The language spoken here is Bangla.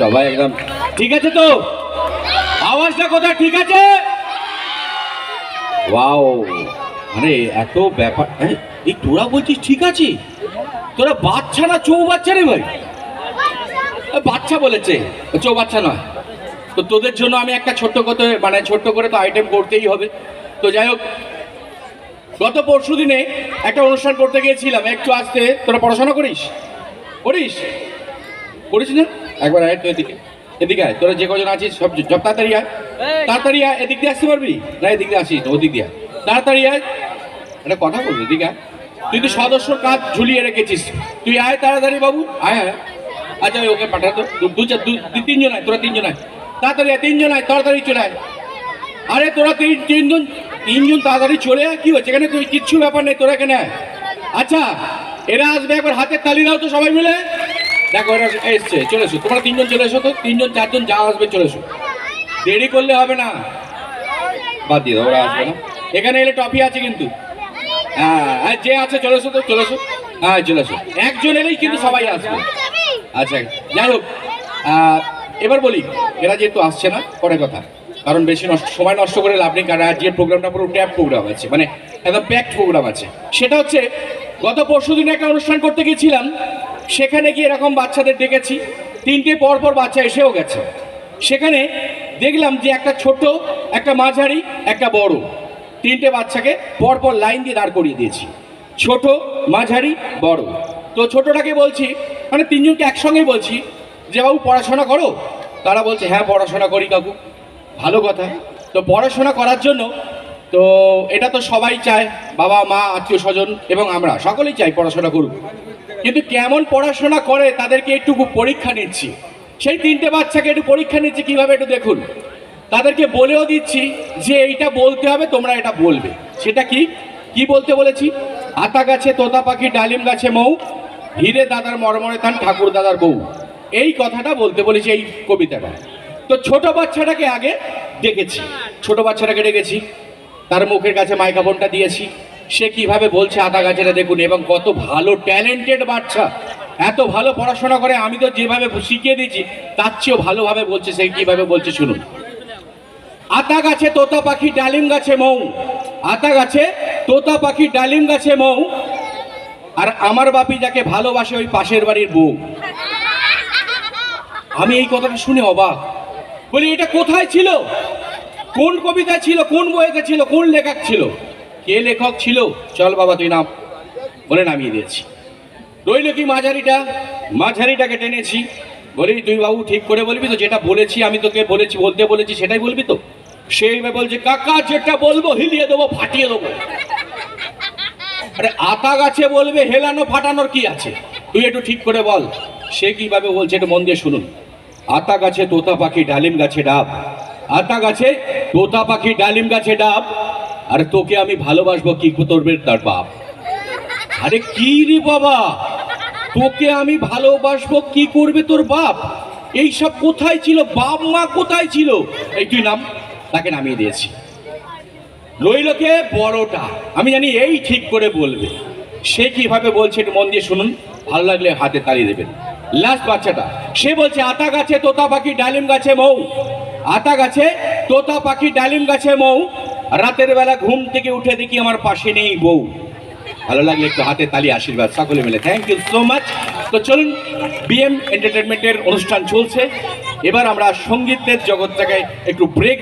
সবাই একদম ঠিক আছে তো? আওয়াজটা কোথায়? ঠিক আছে? মানে এত ব্যাপার। হ্যাঁ, এই তোরা বলছিস ঠিক আছে? তোরা বাচ্চা না চৌ বাচ্চা রে ভাই? বাচ্চা বলেছে। চৌ বাচ্চা নয়। তো তোদের জন্য আমি একটা ছোট্ট করে মানে ছোট্ট করে তো আইটেম করতেই হবে। তো যাই হোক গত পরশু দিনে একটা অনুষ্ঠান করতে গিয়েছিলাম। একটু আসতে তোরা পড়াশোনা করিস? করিস? করিস না? একবার আয় তো এদিকে। এদিকে আয় তোরা যে কজন আছিস সব সব তাড়াতাড়ি আয়। তাড়াতাড়ি আয় এদিক দিয়ে আসতে পারবি? না এদিক দিয়ে আসিস ওদিক দিয়ে তাড়াতাড়ি আয়। একটা কথা বলবি এদিকে আয়। তুই তো সদস্য কাজ ঝুলিয়ে রেখেছিস। তুই আয় তাড়াতাড়ি বাবু আয় আয়। আচ্ছা ওকে পাঠা তো। দু- চার দু- তিনজন আয় তোরা তিনজন আয়। তাড়াতাড়ি আয় তিনজন আয় তাড়াতাড়ি চলে আয়। আরে তোরা তিন তিনজন তিনজন তাড়াতাড়ি চলে আয় কি হচ্ছে? এখানে তুই কিচ্ছু ব্যাপার নেই তোরা এখানে আয়। আচ্ছা এরা আসবে একবার হাতের তালি দাও তো সবাই মিলে। দেখো এরা এসছে চলে এসো। তোমরা তিনজন চলে এসো তো? তিনজন চারজন যা আসবে চলে এসো। দেরি করলে হবে না। বাদ দিয়ে ওরা আসবে না। এখানে এলে টপি আছে কিন্তু। হ্যাঁ হ্যাঁ, যে আছে চলে এসো তো চলে এসো। হ্যাঁ চলে এসো। একজন এলেই কিন্তু সবাই আসবে। আচ্ছা যাই হোক এবার বলি এরা যেহেতু আসছে না পরে কথা। কারণ বেশি নষ্ট সময় নষ্ট করে লাভ নেই কারণ আজকের প্রোগ্রামটা পুরো ট্যাপ প্রোগ্রাম আছে মানে একদম প্যাকড প্রোগ্রাম আছে। সেটা হচ্ছে গত পরশু দিনে একটা অনুষ্ঠান করতে গিয়েছিলাম সেখানে গিয়ে এরকম বাচ্চাদের ডেকেছি। তিনটে পর পর বাচ্চা এসেও গেছে। সেখানে দেখলাম যে একটা ছোট একটা মাঝারি, একটা বড়। তিনটে বাচ্চাকে পরপর লাইন দিয়ে দাঁড় করিয়ে দিয়েছি। ছোট, মাঝারি, বড়। তো ছোটটাকে বলছি মানে তিনজনকে একসঙ্গেই বলছি, যে বাবু, পড়াশোনা করো? তারা বলছে হ্যাঁ পড়াশোনা করি কাকু। ভালো কথা। তো পড়াশোনা করার জন্য তো এটা তো সবাই চায়, বাবা, মা, আত্মীয় স্বজন এবং আমরা। সকলেই চাই পড়াশোনা করুক। কিন্তু কেমন পড়াশোনা করে তাদেরকে একটু পরীক্ষা নিচ্ছি। সেই তিনটে বাচ্চাকে একটু পরীক্ষা নিচ্ছি কীভাবে একটু দেখুন। তাদেরকে বলেও দিচ্ছি যে এইটা বলতে হবে, তোমরা এটা বলবে। সেটা কি? কি বলতে বলেছি? আতা গাছে তোতা পাখি, ডালিম গাছে মৌ, হিরে দাদার মরমরে থান, ঠাকুর দাদার বউ। এই কথাটা বলতে বলেছি এই কবিতাটা। তো ছোট বাচ্চাটাকে আগে ডেকেছি। ছোট বাচ্চাটাকে ডেকেছি। তার মুখের কাছে মাইক্রোফোনটা দিয়েছি। সে কীভাবে বলছে আতা গাছেরা দেখুন, এবং কত ভালো ট্যালেন্টেড বাচ্চা। এত ভালো পড়াশোনা করে আমি তো যেভাবে শিখিয়ে দিয়েছি, তার চেয়েও ভালোভাবে বলছে, সে কীভাবে বলছে শুনুন। আতা গাছে তোতা পাখি, ডালিম গাছে মৌ। আতা গাছে তোতা পাখি, ডালিম গাছে মৌ। আর আমার বাপি যাকে ভালোবাসে ওই পাশের বাড়ির বউ। আমি এই কথাটা শুনে অবাক। বলি, এটা কোথায় ছিল? কোন কবিতা ছিল, কোন বইতে ছিল, কোন লেখক ছিল? কে লেখক ছিল? চল বাবা, তুই নাম। বলে নামিয়ে দিয়েছি। রইল কি মাঝারিটা? মাঝারিটাকে টেনেছি। বলি, তুই বাবু, ঠিক করে বলবি তো, যেটা বলেছি, আমি তোকে বলেছি, বলতে বলেছি, সেটাই বলবি তো? সেই বলছে, কাকা, যেটা বলব হিলিয়ে দেবো, ফাটিয়ে দেবো। আরে, আতা গাছে বলবে, হেলানো, ফাটানোর কি আছে? তুই একটু ঠিক করে বল, সে কীভাবে বলছে, একটু মন দিয়ে শুনুন। আতা গাছে, তোতা পাখি, ডালিম গাছে ডাব। আতা গাছে, তোতা পাখি, ডালিম গাছে ডাব। আর তোকে আমি ভালোবাসবো কি তোরবে তার বাপ। আরে কি রে বাবা? তোকে আমি ভালোবাসবো কি করবে তোর বাপ? এই সব কোথায় ছিল? বাপ মা কোথায় ছিল? এই তুই নাম, তাকে নামিয়ে দিয়েছি। রইলকে বড়টা, আমি জানি এই ঠিক করে বলবে। সে কীভাবে বলছে একটু মন দিয়ে শুনুন, ভালো লাগলে হাতে তালি দেবেন। লাস্ট বাচ্চাটা, সে বলছে আতা গাছে, তোতা পাখি, ডালিম গাছে মৌ। আতা গাছে, তোতা পাখি, ডালিম গাছে মৌ। রাতের বেলা ঘুম থেকে উঠে দেখি আমার পাশে নেই বউ। ভালো লাগলে একটু হাতে তালি, আশীর্বাদ, সকলে মিলে। থ্যাংক ইউ সো মাচ তো চলুন বিএম এন্টারটেনমেন্টের অনুষ্ঠান চলছে। এবার আমরা সঙ্গীতের জগৎটাকে একটু ব্রেক